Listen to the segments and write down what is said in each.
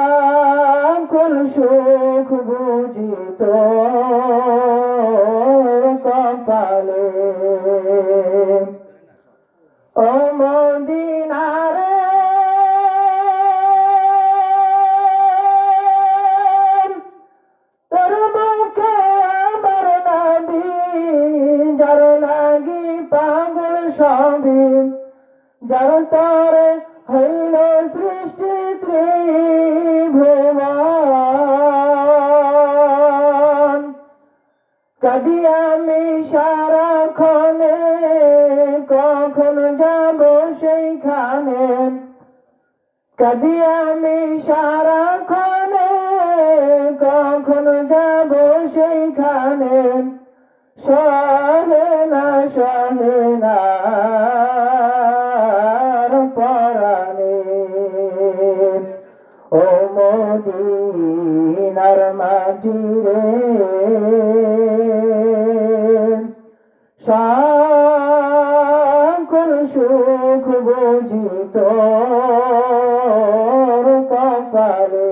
সকল সুখ বুঝি তোর কপালে। ও মদিনারে তোর মুখে আমার নাবি যার লাগি পাগল সবই, যার তরে হইল সৃষ্টি। ত্রিভুবন কাদি আমি সারাক্ষণে, কখন যাব সেইখানে? কাদি আমি সারাক্ষণে, কখন যাব সেইখানে? সহে না সহে না। সকল সুখ বুঝি তোর কপালে।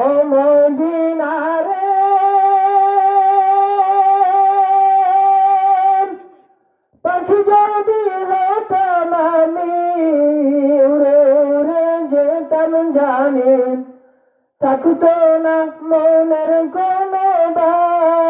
ও মদিনারে, পাখি যদি হতাম আমি, উড়ে উড়ে যেতাম জানে। থাকতো না মনের কোনো বাসনা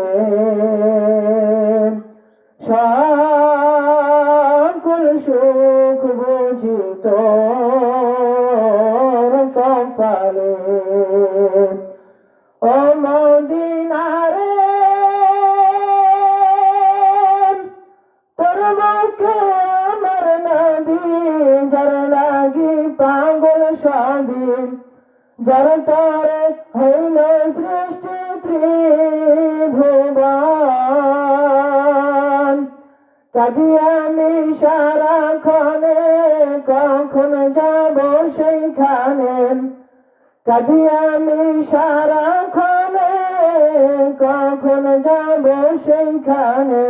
সকল সুখ বুঝি তোর কপালে। ও মদিনারে তোর মুখে আমার নবী, যার লাগি পাগল সবই, যার তরে হইল সৃষ্টি ত্রিভুবন কাদি আমি সারাক্ষণে, কখন যাব সেইখানে? কাদি আমি সারাক্ষণে, কখন যাব সেইখানে?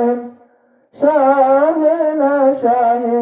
সহে না, সহে